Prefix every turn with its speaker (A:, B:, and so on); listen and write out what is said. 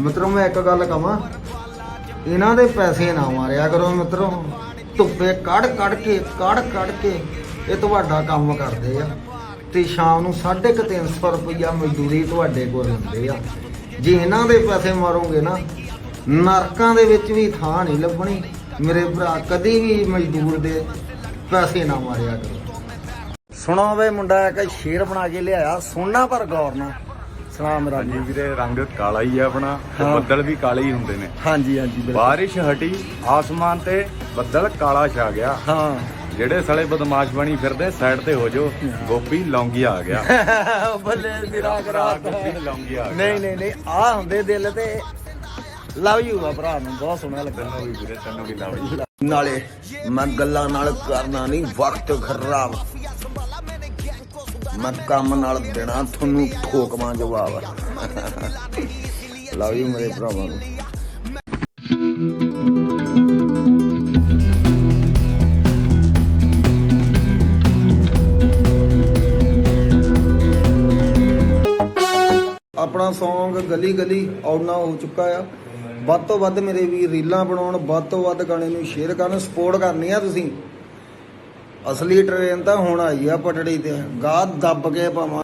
A: ਮਿੱਤਰੋ, ਮੈਂ ਇੱਕ ਗੱਲ ਕਹਾਂ, ਇਹਨਾਂ ਦੇ ਪੈਸੇ ਨਾ ਮਾਰਿਆ ਕਰੋ ਮਿੱਤਰੋ। ਧੁੱਪੇ ਕੱਢ ਕੱਢ ਕੇ, ਕੱਢ ਕੱਢ ਕੇ ਇਹ ਤੁਹਾਡਾ ਕੰਮ ਕਰਦੇ ਆ। ਤੇ ਸ਼ਾਮ ਨੂੰ 350 ਰੁਪਈਆ ਮਜ਼ਦੂਰੀ ਤੁਹਾਡੇ ਕੋਲ ਲੈਂਦੇ ਆ। ਜੇ ਇਹਨਾਂ ਦੇ ਪੈਸੇ ਮਾਰੋਗੇ ਨਾ, ਨਰਕਾਂ ਦੇ ਵਿੱਚ ਵੀ ਥਾਂ ਨਹੀਂ ਲੱਭਣੀ। ਮੇਰੇ ਭਰਾ, ਕਦੀ ਵੀ ਮਜ਼ਦੂਰ ਦੇ ਪੈਸੇ ਨਾ ਮਾਰਿਆ ਕਰੋ। ਸੁਣੋ ਵੇ ਮੁੰਡਾ, ਇੱਕ ਸ਼ੇਰ ਬਣਾ ਕੇ ਲਿਆਇਆ ਸੁਣਨਾ ਪਰ ਗੌਰ ਨਾਲ। ਸੁਣਾ ਮੇਰਾ
B: ਵੀਰੇ ਰੰਗ ਕਾਲਾ ਹੀ ਹੈ ਆਪਣਾ ਤੇ। ਬੱਦਲ ਵੀ ਕਾਲੇ ਹੀ ਹੁੰਦੇ ਨੇ।
A: ਹਾਂਜੀ ਹਾਂਜੀ ਬਿਲਕੁਲ।
B: ਬਾਰਿਸ਼ ਹਟੀ ਆਸਮਾਨ ਤੇ ਬੱਦਲ ਕਾਲਾ ਛਾ ਗਿਆ।
A: ਹਾਂ।
B: ਜਿਹੜੇ ਸਾਲੇ ਬਦਮਾਸ਼ ਬਣੀ ਫਿਰਦੇ ਸਾਈਡ ਤੇ ਹੋ ਜੋ ਗੋਪੀ ਲੌਂਗੀਆ ਆ ਗਿਆ।
A: ਬੱਲੇ ਮੇਰਾ ਕਰਾਤਾ।
B: ਗੋਪੀ ਲੌਂਗੀਆ ਆ ਗਿਆ।
A: ਨਹੀਂ ਨਹੀਂ ਨਹੀਂ ਆ ਹੁੰਦੇ ਦਿਲ ਤੇ। ਲਵ ਯੂ ਆ ਭਰਾ ਨੂੰ ਬਹੁਤ ਸੋਹਣਾ ਲੱਗਾ।
B: ਤੈਨੂੰ ਵੀ ਵੀਰੇ ਤੈਨੂੰ ਵੀ ਲਾਵੀ
A: ਨਾਲੇ ਮੈਂ ਗੱਲਾਂ ਨਾਲ ਕਰਨਾ ਨਹੀਂ ਵਕਤ ਖਰਾਬ। ਮੈਂ ਕੰਮ ਨਾਲ ਦੇਣਾ, ਤੁਹਾਨੂੰ ਠੋਕਵਾਂ ਜਵਾਬ। ਲਵ ਯੂ ਮੇਰੇ ਭਰਾਵਾਂ ਨੂੰ। ਆਪਣਾ Song ਗਲੀ ਗਲੀ ਆਉਣਾ ਹੋ ਚੁੱਕਾ ਆ। ਵੱਧ ਤੋਂ ਵੱਧ ਮੇਰੇ ਵੀ ਰੀਲਾਂ ਬਣਾਉਣ, ਵੱਧ ਤੋਂ ਵੱਧ ਗਾਣੇ ਨੂੰ ਸ਼ੇਅਰ ਕਰਨ ਸਪੋਰਟ ਕਰਨੀ ਆ ਤੁਸੀਂ। ਅਸਲੀ ਟ੍ਰੇਨ ਤਾਂ ਹੁਣ ਆਈ ਆ ਪਟੜੀ ਤੇ। ਗਾਹ ਦੱਬ ਕੇ ਪਾਵਾਂ